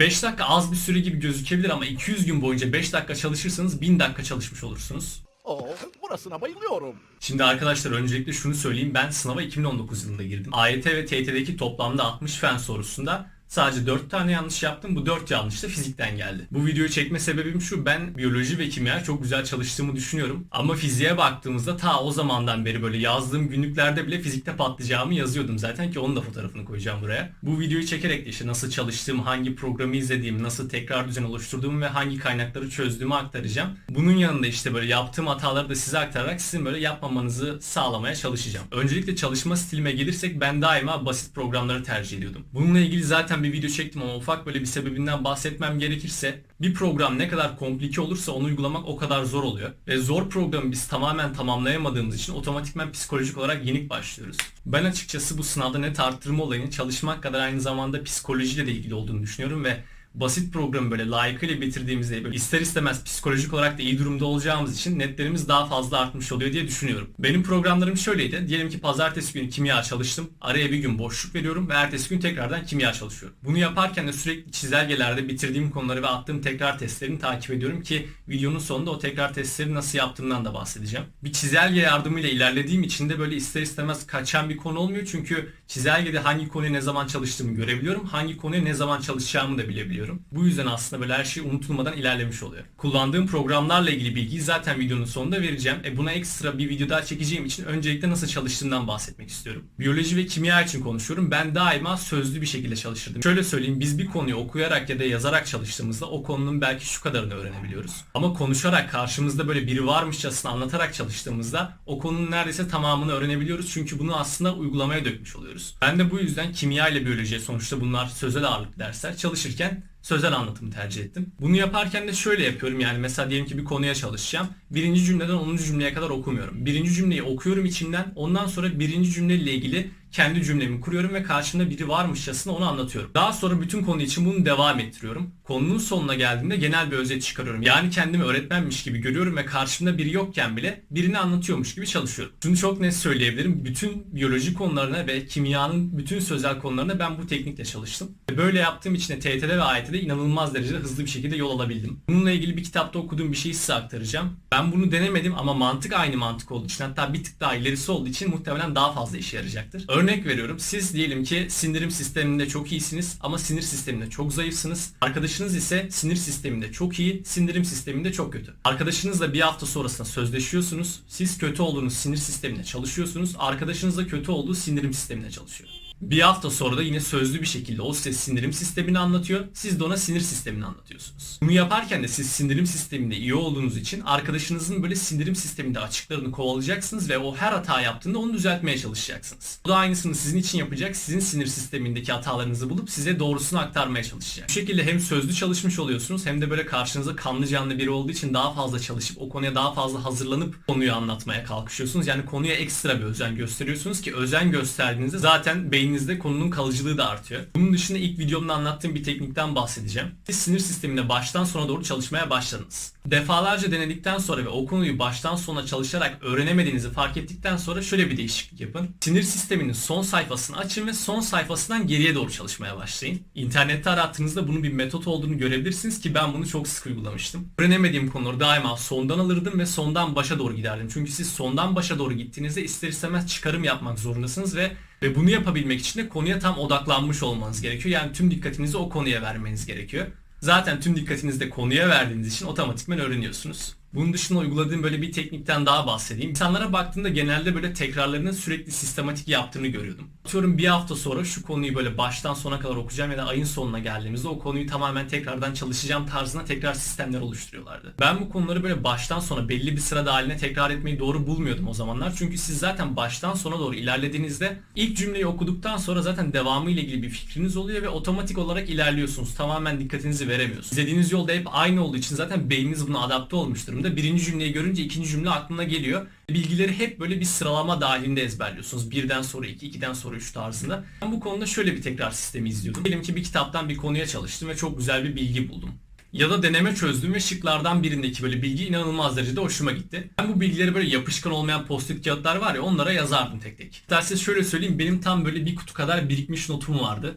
5 dakika az bir süre gibi gözükebilir ama 200 gün boyunca 5 dakika çalışırsanız 1000 dakika çalışmış olursunuz. Oo, burasına bayılıyorum. Şimdi arkadaşlar öncelikle şunu söyleyeyim. Ben sınava 2019 yılında girdim. AYT ve TYT'deki toplamda 60 fen sorusunda sadece 4 tane yanlış yaptım. Bu 4 yanlış da fizikten geldi. Bu videoyu çekme sebebim şu. Ben biyoloji ve kimya çok güzel çalıştığımı düşünüyorum. Ama fiziğe baktığımızda ta o zamandan beri böyle yazdığım günlüklerde bile fizikte patlayacağımı yazıyordum zaten ki onun da fotoğrafını koyacağım buraya. Bu videoyu çekerek de işte nasıl çalıştığım, hangi programı izlediğim, nasıl tekrar düzen oluşturduğumu ve hangi kaynakları çözdüğümü aktaracağım. Bunun yanında işte böyle yaptığım hataları da size aktararak sizin böyle yapmamanızı sağlamaya çalışacağım. Öncelikle çalışma stilime gelirsek ben daima basit programları tercih ediyordum. Bununla ilgili zaten bir video çektim ama ufak böyle bir sebebinden bahsetmem gerekirse bir program ne kadar komplike olursa onu uygulamak o kadar zor oluyor. Ve zor programı biz tamamen tamamlayamadığımız için otomatikman psikolojik olarak yenik başlıyoruz. Ben açıkçası bu sınavda net arttırma olayının çalışmak kadar aynı zamanda psikolojiyle de ilgili olduğunu düşünüyorum ve basit programı böyle layıkıyla bitirdiğimizde böyle ister istemez psikolojik olarak da iyi durumda olacağımız için netlerimiz daha fazla artmış oluyor diye düşünüyorum. Benim programlarım şöyleydi. Diyelim ki pazartesi günü kimya çalıştım. Araya bir gün boşluk veriyorum ve ertesi gün tekrardan kimya çalışıyorum. Bunu yaparken de sürekli çizelgelerde bitirdiğim konuları ve attığım tekrar testlerini takip ediyorum ki videonun sonunda o tekrar testleri nasıl yaptığımdan da bahsedeceğim. Bir çizelge yardımıyla ilerlediğim için de böyle ister istemez kaçan bir konu olmuyor çünkü çizelgede hangi konuya ne zaman çalıştığımı görebiliyorum. Hangi konuya ne zaman çalışacağımı da bilebiliyorum. Bu yüzden aslında böyle her şey unutulmadan ilerlemiş oluyor. Kullandığım programlarla ilgili bilgiyi zaten videonun sonunda vereceğim. E buna ekstra bir video daha çekeceğim için öncelikle nasıl çalıştığımdan bahsetmek istiyorum. Biyoloji ve kimya için konuşuyorum. Ben daima sözlü bir şekilde çalışırdım. Şöyle söyleyeyim biz bir konuyu okuyarak ya da yazarak çalıştığımızda o konunun belki şu kadarını öğrenebiliyoruz. Ama konuşarak karşımızda böyle biri varmışçasına anlatarak çalıştığımızda o konunun neredeyse tamamını öğrenebiliyoruz. Çünkü bunu aslında uygulamaya dökmüş oluyoruz. Ben de bu yüzden kimya ile biyoloji sonuçta bunlar sözel ağırlıklı dersler çalışırken sözel anlatımı tercih ettim. Bunu yaparken de şöyle yapıyorum yani mesela diyelim ki bir konuya çalışacağım. Birinci cümleden 10. cümleye kadar okumuyorum. Birinci cümleyi okuyorum içimden ondan sonra birinci cümleyle ilgili kendi cümlemi kuruyorum ve karşımda biri varmışçasına onu anlatıyorum. Daha sonra bütün konu için bunu devam ettiriyorum. Konunun sonuna geldiğimde genel bir özet çıkarıyorum. Yani kendimi öğretmenmiş gibi görüyorum ve karşımda biri yokken bile birini anlatıyormuş gibi çalışıyorum. Şunu çok net söyleyebilirim. Bütün biyoloji konularına ve kimyanın bütün sözel konularına ben bu teknikle çalıştım. Böyle yaptığım için de TYT'de ve AYT'de inanılmaz derecede hızlı bir şekilde yol alabildim. Bununla ilgili bir kitapta okuduğum bir şeyi size aktaracağım. Ben bunu denemedim ama mantık aynı mantık olduğu için hatta bir tık daha ilerisi olduğu için muhtemelen daha fazla işe yarayacaktır. Örnek veriyorum. Siz diyelim ki sindirim sisteminde çok iyisiniz ama sinir sisteminde çok zayıfsınız. Arkadaşınız ise sinir sisteminde çok iyi, sindirim sisteminde çok kötü. Arkadaşınızla bir hafta sonrasında sözleşiyorsunuz. Siz kötü olduğunuz sinir sisteminde çalışıyorsunuz. Arkadaşınız da kötü olduğu sindirim sisteminde çalışıyor. Bir hafta sonra da yine sözlü bir şekilde o size sindirim sistemini anlatıyor. Siz de ona sinir sistemini anlatıyorsunuz. Bunu yaparken de siz sindirim sisteminde iyi olduğunuz için arkadaşınızın böyle sindirim sisteminde açıklarını kovalayacaksınız ve o her hata yaptığında onu düzeltmeye çalışacaksınız. Bu da aynısını sizin için yapacak. Sizin sinir sistemindeki hatalarınızı bulup size doğrusunu aktarmaya çalışacak. Bu şekilde hem sözlü çalışmış oluyorsunuz hem de böyle karşınıza kanlı canlı biri olduğu için daha fazla çalışıp o konuya daha fazla hazırlanıp konuyu anlatmaya kalkışıyorsunuz. Yani konuya ekstra bir özen gösteriyorsunuz ki özen gösterdiğinizde zaten beyninizde konunun kalıcılığı da artıyor. Bunun dışında ilk videomda anlattığım bir teknikten bahsedeceğim. Siz sinir sisteminde baştan sona doğru çalışmaya başladınız. Defalarca denedikten sonra ve o konuyu baştan sona çalışarak öğrenemediğinizi fark ettikten sonra şöyle bir değişiklik yapın. Sinir sisteminin son sayfasını açın ve son sayfasından geriye doğru çalışmaya başlayın. İnternette arattığınızda bunun bir metot olduğunu görebilirsiniz ki ben bunu çok sık uygulamıştım. Öğrenemediğim konuları daima sondan alırdım ve sondan başa doğru giderdim. Çünkü siz sondan başa doğru gittiğinizde ister istemez çıkarım yapmak zorundasınız ve ve bunu yapabilmek için de konuya tam odaklanmış olmanız gerekiyor. Yani tüm dikkatinizi o konuya vermeniz gerekiyor. Zaten tüm dikkatinizi de konuya verdiğiniz için otomatikman öğreniyorsunuz. Bunun dışında uyguladığım böyle bir teknikten daha bahsedeyim. İnsanlara baktığımda genelde böyle tekrarlarını sürekli sistematik yaptığını görüyordum. Atıyorum bir hafta sonra şu konuyu böyle baştan sona kadar okuyacağım ya da ayın sonuna geldiğimizde o konuyu tamamen tekrardan çalışacağım tarzına tekrar sistemler oluşturuyorlardı. Ben bu konuları böyle baştan sona belli bir sırada haline tekrar etmeyi doğru bulmuyordum o zamanlar. Çünkü siz zaten baştan sona doğru ilerlediğinizde ilk cümleyi okuduktan sonra zaten devamı ile ilgili bir fikriniz oluyor ve otomatik olarak ilerliyorsunuz. Tamamen dikkatinizi veremiyorsunuz. İzlediğiniz yolda hep aynı olduğu için zaten beyniniz buna adapte olmuş durumda durumda birinci cümleyi görünce ikinci cümle aklına geliyor. Bilgileri hep böyle bir sıralama dahilinde ezberliyorsunuz. Birden sonra iki, ikiden sonra üç tarzında. Ben bu konuda şöyle bir tekrar sistemi izliyordum. Diyelim ki bir kitaptan bir konuya çalıştım ve çok güzel bir bilgi buldum. Ya da deneme çözdüm ve şıklardan birindeki böyle bilgi inanılmaz derecede hoşuma gitti. Ben bu bilgileri böyle yapışkan olmayan post-it kağıtlar var ya onlara yazardım tek tek. İsterseniz şöyle söyleyeyim benim tam böyle bir kutu kadar birikmiş notum vardı.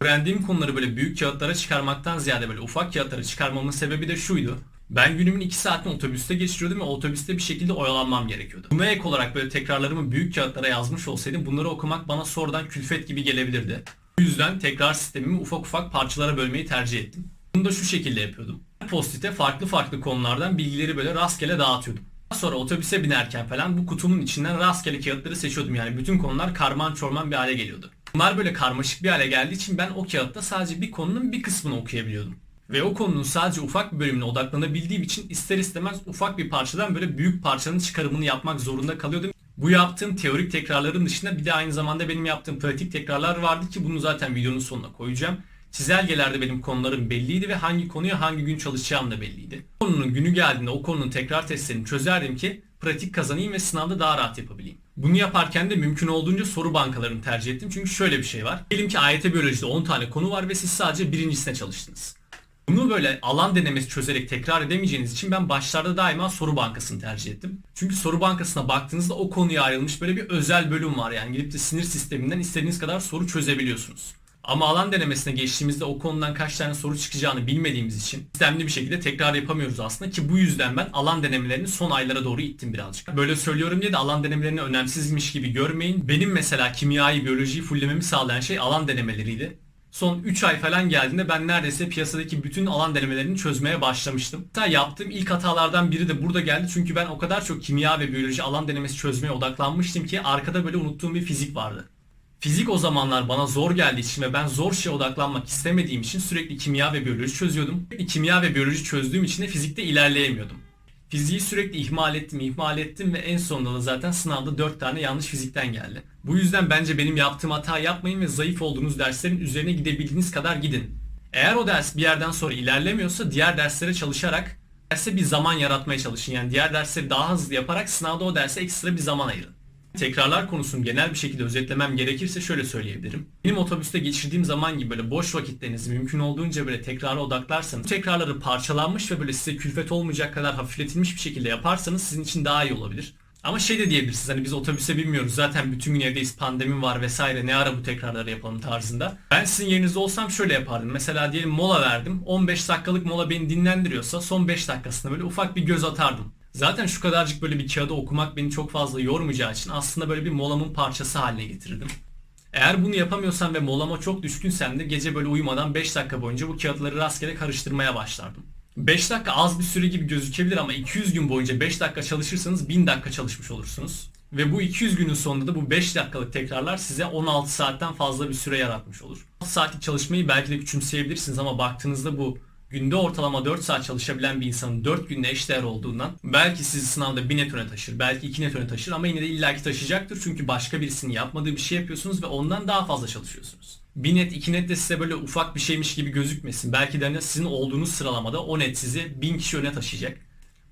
Öğrendiğim konuları böyle büyük kağıtlara çıkarmaktan ziyade böyle ufak kağıtlara çıkarmamın sebebi de şuydu. Ben günümün 2 saatini otobüste geçiriyordum ve otobüste bir şekilde oyalanmam gerekiyordu. Buna ek olarak böyle tekrarlarımı büyük kağıtlara yazmış olsaydım bunları okumak bana sonradan külfet gibi gelebilirdi. Bu yüzden tekrar sistemimi ufak ufak parçalara bölmeyi tercih ettim. Bunu da şu şekilde yapıyordum. Postit'e farklı farklı konulardan bilgileri böyle rastgele dağıtıyordum. Daha sonra otobüse binerken falan bu kutumun içinden rastgele kağıtları seçiyordum. Yani bütün konular karman çorman bir hale geliyordu. Bunlar böyle karmaşık bir hale geldiği için ben o kağıtta sadece bir konunun bir kısmını okuyabiliyordum. Ve o konunun sadece ufak bir bölümüne odaklanabildiğim için ister istemez ufak bir parçadan böyle büyük parçanın çıkarımını yapmak zorunda kalıyordum. Bu yaptığım teorik tekrarların dışında bir de aynı zamanda benim yaptığım pratik tekrarlar vardı ki bunu zaten videonun sonuna koyacağım. Çizelgelerde benim konularım belliydi ve hangi konuya hangi gün çalışacağım da belliydi. Konunun günü geldiğinde o konunun tekrar testlerini çözerdim ki pratik kazanayım ve sınavda daha rahat yapabileyim. Bunu yaparken de mümkün olduğunca soru bankalarını tercih ettim çünkü şöyle bir şey var. Diyelim ki AYT biyolojide 10 tane konu var ve siz sadece birincisine çalıştınız. Bunu böyle alan denemesi çözerek tekrar edemeyeceğiniz için ben başlarda daima soru bankasını tercih ettim. Çünkü soru bankasına baktığınızda o konuya ayrılmış böyle bir özel bölüm var. Yani gidip de sinir sisteminden istediğiniz kadar soru çözebiliyorsunuz. Ama alan denemesine geçtiğimizde o konudan kaç tane soru çıkacağını bilmediğimiz için sistemli bir şekilde tekrar yapamıyoruz aslında ki bu yüzden ben alan denemelerini son aylara doğru ittim birazcık. Böyle söylüyorum diye de alan denemelerini önemsizmiş gibi görmeyin. Benim mesela kimyayı, biyolojiyi fullememi sağlayan şey alan denemeleriydi. Son 3 ay falan geldiğinde ben neredeyse piyasadaki bütün alan denemelerini çözmeye başlamıştım. Hatta yaptığım ilk hatalardan biri de burada geldi. Çünkü ben o kadar çok kimya ve biyoloji alan denemesi çözmeye odaklanmıştım ki arkada böyle unuttuğum bir fizik vardı. Fizik o zamanlar bana zor geldiği için ve ben zor şeye odaklanmak istemediğim için sürekli kimya ve biyoloji çözüyordum. Kimya ve biyoloji çözdüğüm için de fizikte ilerleyemiyordum. Fiziği sürekli ihmal ettim, ihmal ettim ve en sonunda da zaten sınavda 4 tane yanlış fizikten geldi. Bu yüzden bence benim yaptığım hata yapmayın ve zayıf olduğunuz derslerin üzerine gidebildiğiniz kadar gidin. Eğer o ders bir yerden sonra ilerlemiyorsa diğer derslere çalışarak derse bir zaman yaratmaya çalışın. Yani diğer dersleri daha hızlı yaparak sınavda o derse ekstra bir zaman ayırın. Tekrarlar konusunu genel bir şekilde özetlemem gerekirse şöyle söyleyebilirim. Benim otobüste geçirdiğim zaman gibi böyle boş vakitlerinizi mümkün olduğunca böyle tekrara odaklarsanız, tekrarları parçalanmış ve böyle size külfet olmayacak kadar hafifletilmiş bir şekilde yaparsanız sizin için daha iyi olabilir. Ama şey de diyebilirsiniz hani biz otobüse binmiyoruz zaten bütün gün evdeyiz pandemi var vesaire ne ara bu tekrarları yapalım tarzında. Ben sizin yerinizde olsam şöyle yapardım. Mesela diyelim mola verdim 15 dakikalık mola beni dinlendiriyorsa son 5 dakikasında böyle ufak bir göz atardım. Zaten şu kadarcık böyle bir kağıda okumak beni çok fazla yormayacağı için aslında böyle bir molamın parçası haline getirdim. Eğer bunu yapamıyorsan ve molama çok düşkünsen de gece böyle uyumadan 5 dakika boyunca bu kağıtları rastgele karıştırmaya başlardım. 5 dakika az bir süre gibi gözükebilir ama 200 gün boyunca 5 dakika çalışırsanız 1000 dakika çalışmış olursunuz. Ve bu 200 günün sonunda da bu 5 dakikalık tekrarlar size 16 saatten fazla bir süre yaratmış olur. 6 saatlik çalışmayı belki de küçümseyebilirsiniz ama baktığınızda bu günde ortalama 4 saat çalışabilen bir insanın 4 günde eşdeğer olduğundan belki sizi sınavda 1 net öne taşır, belki 2 net öne taşır ama yine de illaki taşıyacaktır çünkü başka birisinin yapmadığı bir şey yapıyorsunuz ve ondan daha fazla çalışıyorsunuz. 1 net 2 net de size böyle ufak bir şeymiş gibi gözükmesin. Belki de sizin olduğunuz sıralamada o net sizi 1000 kişi öne taşıyacak.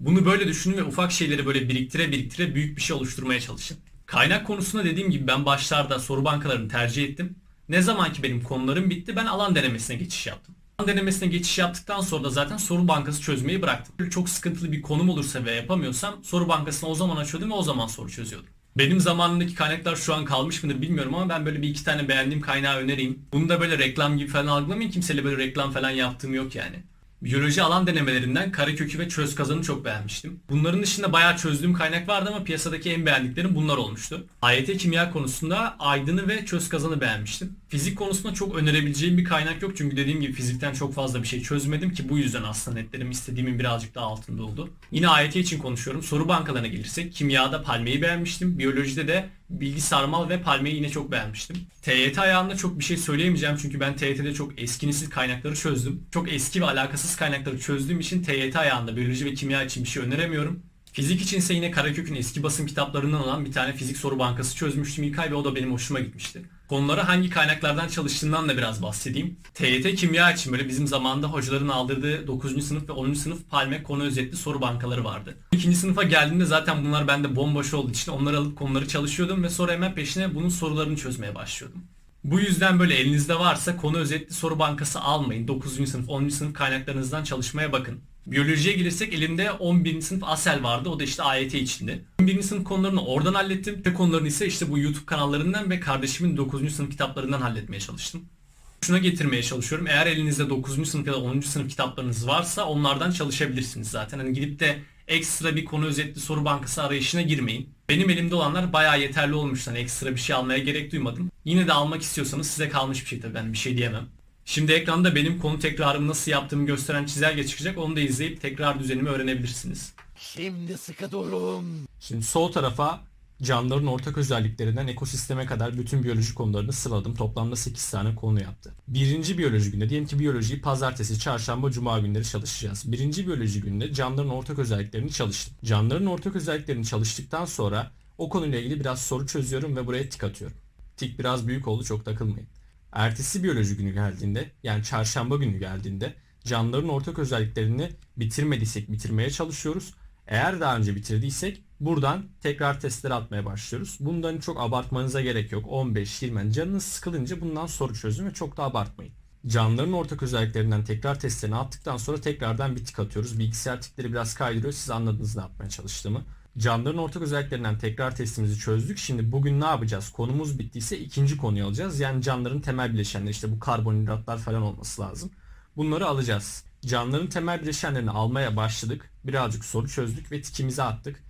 Bunu böyle düşünün ve ufak şeyleri böyle biriktire biriktire büyük bir şey oluşturmaya çalışın. Kaynak konusunda dediğim gibi ben başlarda soru bankalarını tercih ettim. Ne zaman ki benim konularım bitti ben alan denemesine geçiş yaptım. Denemesine geçiş yaptıktan sonra da zaten soru bankası çözmeyi bıraktım. Çok sıkıntılı bir konum olursa ve yapamıyorsam soru bankasını o zaman açıyordum ve o zaman soru çözüyordum. Benim zamanımdaki kaynaklar şu an kalmış mıdır bilmiyorum ama ben böyle bir iki tane beğendiğim kaynağı önereyim. Bunu da böyle reklam gibi falan algılamayın. Kimseyle böyle reklam falan yaptığım yok yani. Biyoloji alan denemelerinden karekökü ve çöz kazanı çok beğenmiştim. Bunların dışında bayağı çözdüğüm kaynak vardı ama piyasadaki en beğendiklerim bunlar olmuştu. AYT kimya konusunda Aydın'ı ve çöz kazanı beğenmiştim. Fizik konusunda çok önerebileceğim bir kaynak yok çünkü dediğim gibi fizikten çok fazla bir şey çözmedim ki bu yüzden aslında netlerim istediğimin birazcık daha altında oldu. Yine AYT için konuşuyorum. Soru bankalarına gelirsek kimyada palmeyi beğenmiştim. Biyolojide de bilgi sarmal ve palmeyi yine çok beğenmiştim. TYT ayağında çok bir şey söyleyemeyeceğim çünkü ben TYT'de çok eski nesil kaynakları çözdüm. Çok eski ve alakasız kaynakları çözdüğüm için TYT ayağında biyoloji ve kimya için bir şey öneremiyorum. Fizik içinse yine Karakök'ün eski basım kitaplarından olan bir tane fizik soru bankası çözmüştüm ilk ve o da benim hoşuma gitmişti. Konuları hangi kaynaklardan çalıştığından da biraz bahsedeyim. TYT kimya için böyle bizim zamanında hocaların aldırdığı 9. sınıf ve 10. sınıf palme konu özetli soru bankaları vardı. 2. sınıfa geldiğimde zaten bunlar bende bomboş olduğu için onları alıp konuları çalışıyordum ve sonra hemen peşine bunun sorularını çözmeye başlıyordum. Bu yüzden böyle elinizde varsa konu özetli soru bankası almayın. 9. sınıf, 10. sınıf kaynaklarınızdan çalışmaya bakın. Biyolojiye gelirsek elimde 11. sınıf Asel vardı. O da işte AYT içinde. 11. sınıf konularını oradan hallettim. Ve konularını ise işte bu YouTube kanallarından ve kardeşimin 9. sınıf kitaplarından halletmeye çalıştım. Şuna getirmeye çalışıyorum. Eğer elinizde 9. sınıf ya da 10. sınıf kitaplarınız varsa onlardan çalışabilirsiniz zaten. Hani gidip de ekstra bir konu özetli soru bankası arayışına girmeyin. Benim elimde olanlar bayağı yeterli olmuş. Hani ekstra bir şey almaya gerek duymadım. Yine de almak istiyorsanız size kalmış bir şey tabii ben bir şey diyemem. Şimdi ekranda benim konu tekrarımı nasıl yaptığımı gösteren çizelge çıkacak. Onu da izleyip tekrar düzenimi öğrenebilirsiniz. Şimdi sıkı durun. Şimdi sol tarafa canlıların ortak özelliklerinden ekosisteme kadar bütün biyoloji konularını sıraladım. Toplamda 8 tane konu yaptı. Birinci biyoloji günde diyelim ki biyolojiyi pazartesi, çarşamba, cuma günleri çalışacağız. Birinci biyoloji günde canlıların ortak özelliklerini çalıştım. Canlıların ortak özelliklerini çalıştıktan sonra o konuyla ilgili biraz soru çözüyorum ve buraya tik atıyorum. Tik biraz büyük oldu çok takılmayın. Ertesi biyoloji günü geldiğinde yani çarşamba günü geldiğinde canlıların ortak özelliklerini bitirmediysek bitirmeye çalışıyoruz. Eğer daha önce bitirdiysek buradan tekrar testleri atmaya başlıyoruz. Bundan çok abartmanıza gerek yok. 15-20 yani canınız sıkılınca bundan soru çözün ve çok da abartmayın. Canlıların ortak özelliklerinden tekrar testlerini attıktan sonra tekrardan bir tik atıyoruz. Bilgisayar tikleri biraz kaydırıyor. Siz anladınız ne yapmaya çalıştığımı. Canlıların ortak özelliklerinden tekrar testimizi çözdük. Şimdi bugün ne yapacağız? Konumuz bittiyse ikinci konuyu alacağız. Yani canlıların temel bileşenleri işte bu karbonhidratlar falan olması lazım. Bunları alacağız. Canlıların temel bileşenlerini almaya başladık. Birazcık soru çözdük ve tikimizi attık.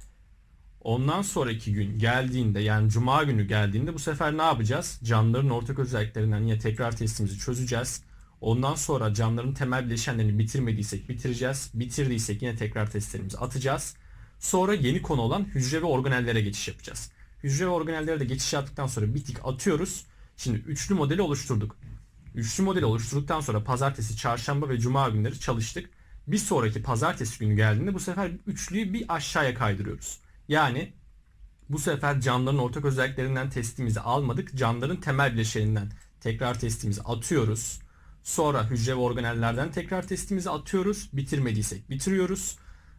Ondan sonraki gün geldiğinde yani cuma günü geldiğinde bu sefer ne yapacağız? Canlıların ortak özelliklerinden yine tekrar testimizi çözeceğiz. Ondan sonra canlıların temel bileşenlerini bitirmediysek bitireceğiz. Bitirdiysek yine tekrar testlerimizi atacağız. Sonra yeni konu olan hücre ve organellere geçiş yapacağız. Hücre ve organellere de geçiş yaptıktan sonra bir tik atıyoruz. Şimdi üçlü modeli oluşturduk. Üçlü modeli oluşturduktan sonra pazartesi, çarşamba ve cuma günleri çalıştık. Bir sonraki pazartesi günü geldiğinde bu sefer üçlüyü bir aşağıya kaydırıyoruz. Yani bu sefer canlıların ortak özelliklerinden testimizi almadık. Canlıların temel bileşeninden tekrar testimizi atıyoruz. Sonra hücre ve organellerden tekrar testimizi atıyoruz. Bitirmediysek bitiriyoruz.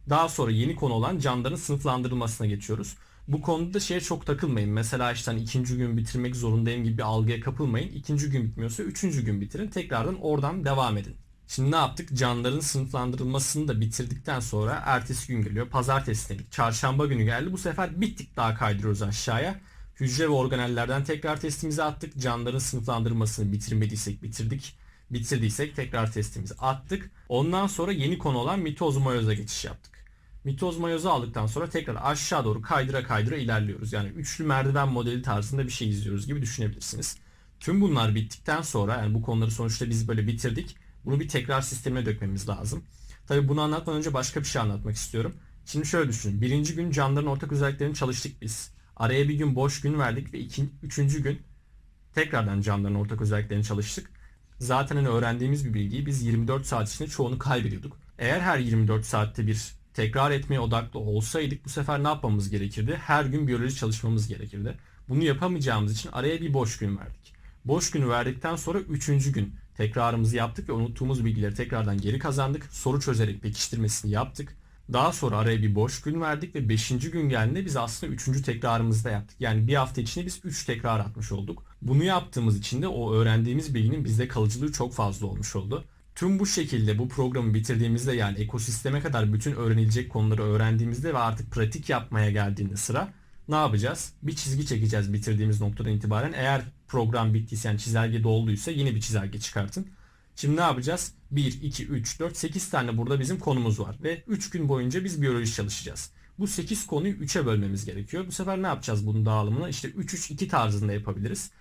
Daha sonra yeni konu olan canlıların sınıflandırılmasına geçiyoruz. Bu konuda şeye çok takılmayın. Mesela işte hani ikinci gün bitirmek zorundayım gibi bir algıya kapılmayın. İkinci gün bitmiyorsa üçüncü gün bitirin. Tekrardan oradan devam edin. Şimdi ne yaptık? Canlıların sınıflandırılmasını da bitirdikten sonra ertesi gün geliyor. Pazartesi dedik. Çarşamba günü geldi. Bu sefer bir tık daha kaydırıyoruz aşağıya. Hücre ve organellerden tekrar testimizi attık. Canlıların sınıflandırılmasını bitirmediysek bitirdik. Bitirdiysek tekrar testimizi attık. Ondan sonra yeni konu olan mitoz mayoza geçiş yaptık. Mitoz mayozu aldıktan sonra tekrar aşağı doğru kaydıra kaydıra ilerliyoruz. Yani üçlü merdiven modeli tarzında bir şey izliyoruz gibi düşünebilirsiniz. Tüm bunlar bittikten sonra yani bu konuları sonuçta biz böyle bitirdik. Bunu bir tekrar sistemine dökmemiz lazım. Tabi bunu anlatmadan önce başka bir şey anlatmak istiyorum. Şimdi şöyle düşünün. Birinci gün canlıların ortak özelliklerini çalıştık biz. Araya bir gün boş gün verdik ve iki, üçüncü gün tekrardan canlıların ortak özelliklerini çalıştık. Zaten hani öğrendiğimiz bir bilgiyi biz 24 saat içinde çoğunu kaybediyorduk. Eğer her 24 saatte bir tekrar etmeye odaklı olsaydık bu sefer ne yapmamız gerekirdi? Her gün biyoloji çalışmamız gerekirdi. Bunu yapamayacağımız için araya bir boş gün verdik. Boş günü verdikten sonra üçüncü gün tekrarımızı yaptık ve unuttuğumuz bilgileri tekrardan geri kazandık. Soru çözerek pekiştirmesini yaptık. Daha sonra araya bir boş gün verdik ve 5. gün geldiğinde biz aslında 3. tekrarımızı da yaptık. Yani bir hafta içinde biz 3 tekrar atmış olduk. Bunu yaptığımız için de o öğrendiğimiz bilginin bizde kalıcılığı çok fazla olmuş oldu. Tüm bu şekilde bu programı bitirdiğimizde yani ekosisteme kadar bütün öğrenilecek konuları öğrendiğimizde ve artık pratik yapmaya geldiğinde sıra ne yapacağız? Bir çizgi çekeceğiz bitirdiğimiz noktadan itibaren. Eğer program bittiyse yani çizelge dolduysa yine bir çizelge çıkartın. Şimdi ne yapacağız? 1, 2, 3, 4, 8 tane burada bizim konumuz var. Ve 3 gün boyunca biz biyoloji çalışacağız. Bu 8 konuyu 3'e bölmemiz gerekiyor. Bu sefer ne yapacağız bunun dağılımını? İşte 3-3-2 tarzında yapabiliriz.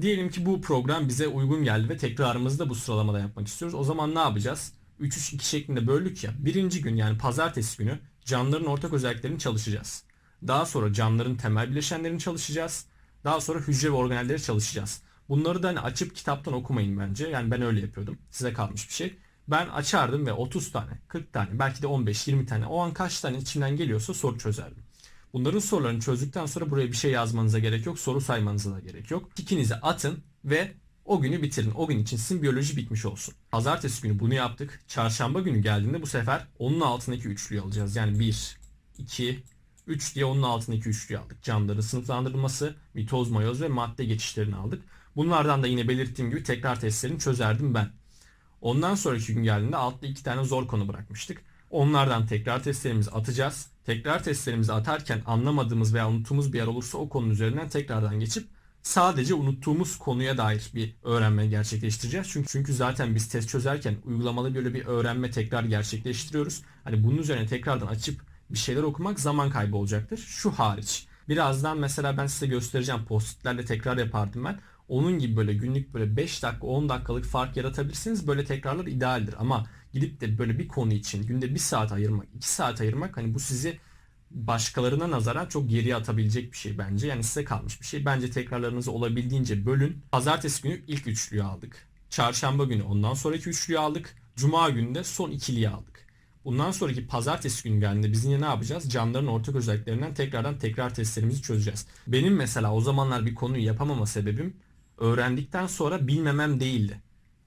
Diyelim ki bu program bize uygun geldi ve tekrarımızı da bu sıralamada yapmak istiyoruz. O zaman ne yapacağız? 3-3-2 şeklinde böldük ya. Birinci gün yani pazartesi günü canlıların ortak özelliklerini çalışacağız. Daha sonra canlıların temel bileşenlerini çalışacağız. Daha sonra hücre ve organelleri çalışacağız. Bunları da hani açıp kitaptan okumayın bence. Yani ben öyle yapıyordum. Size kalmış bir şey. Ben açardım ve 30 tane, 40 tane, belki de 15-20 tane o an kaç tane içimden geliyorsa soru çözerdim. Bunların sorularını çözdükten sonra buraya bir şey yazmanıza gerek yok. Soru saymanıza da gerek yok. Tikinizi atın ve o günü bitirin. O gün için sizin biyoloji bitmiş olsun. Pazartesi günü bunu yaptık. Çarşamba günü geldiğinde bu sefer onun altındaki üçlüyü alacağız. Yani 1, 2, 3 diye onun altındaki üçlüyü aldık. Canlıların sınıflandırılması, mitoz, mayoz ve madde geçişlerini aldık. Bunlardan da yine belirttiğim gibi tekrar testlerini çözerdim ben. Ondan sonraki gün geldiğinde altta iki tane zor konu bırakmıştık. Onlardan tekrar testlerimizi atacağız. Tekrar testlerimizi atarken anlamadığımız veya unuttuğumuz bir yer olursa o konunun üzerinden tekrardan geçip sadece unuttuğumuz konuya dair bir öğrenme gerçekleştireceğiz. Çünkü çünkü zaten biz test çözerken uygulamalı böyle bir öğrenme tekrar gerçekleştiriyoruz. Hani bunun üzerine tekrardan açıp bir şeyler okumak zaman kaybı olacaktır. Şu hariç. Birazdan mesela ben size göstereceğim postitlerle tekrar yapardım ben. Onun gibi böyle günlük böyle 5 dakika 10 dakikalık fark yaratabilirsiniz. Böyle tekrarlar idealdir ama gidip de böyle bir konu için günde 1 saat ayırmak, 2 saat ayırmak hani bu sizi başkalarına nazaran çok geriye atabilecek bir şey bence. Yani size kalmış bir şey. Bence tekrarlarınızı olabildiğince bölün. Pazartesi günü ilk üçlüyü aldık. Çarşamba günü ondan sonraki üçlüyü aldık. Cuma günü de son ikiliyi aldık. Bundan sonraki pazartesi günü geldiğinde biz yine ne yapacağız? Canlıların ortak özelliklerinden tekrardan tekrar testlerimizi çözeceğiz. Benim mesela o zamanlar bir konuyu yapamama sebebim öğrendikten sonra bilmemem değildi.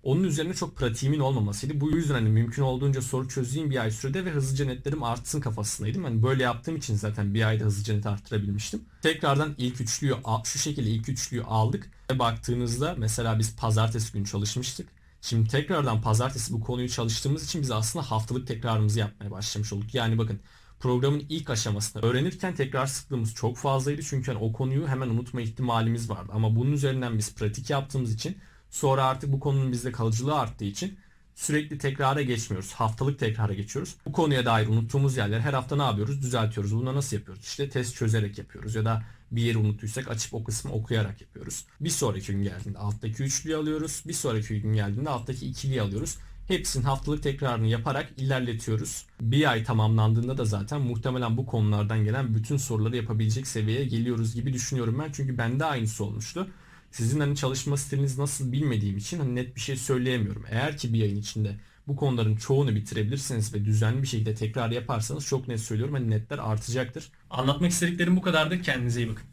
Onun üzerine çok pratiğimin olmamasıydı. Bu yüzden hani mümkün olduğunca soru çözeyim bir ay sürede ve hızlıca netlerim artsın kafasındaydım. Hani böyle yaptığım için zaten bir ayda hızlıca net arttırabilmiştim. Tekrardan ilk üçlüyü şu şekilde ilk üçlüyü aldık ve baktığınızda mesela biz pazartesi günü çalışmıştık. Şimdi tekrardan pazartesi bu konuyu çalıştığımız için biz aslında haftalık tekrarımızı yapmaya başlamış olduk. Yani bakın programın ilk aşamasında öğrenirken tekrar sıklığımız çok fazlaydı. Çünkü hani o konuyu hemen unutma ihtimalimiz vardı. Ama bunun üzerinden biz pratik yaptığımız için sonra artık bu konunun bizde kalıcılığı arttığı için sürekli tekrara geçmiyoruz. Haftalık tekrara geçiyoruz. Bu konuya dair unuttuğumuz yerleri her hafta ne yapıyoruz? Düzeltiyoruz. Bunu nasıl yapıyoruz? İşte test çözerek yapıyoruz ya da bir yeri unuttuysak açıp o kısmı okuyarak yapıyoruz. Bir sonraki gün geldiğinde alttaki üçlüyü alıyoruz. Bir sonraki gün geldiğinde alttaki ikiliyi alıyoruz. Hepsinin haftalık tekrarını yaparak ilerletiyoruz. Bir ay tamamlandığında da zaten muhtemelen bu konulardan gelen bütün soruları yapabilecek seviyeye geliyoruz gibi düşünüyorum ben. Çünkü bende aynısı olmuştu. Sizin hani çalışma stiliniz nasıl bilmediğim için hani net bir şey söyleyemiyorum. Eğer ki bir ayın içinde bu konuların çoğunu bitirebilirsiniz ve düzenli bir şekilde tekrar yaparsanız çok net söylüyorum hani netler artacaktır. Anlatmak istediklerim bu kadardı. Kendinize iyi bakın.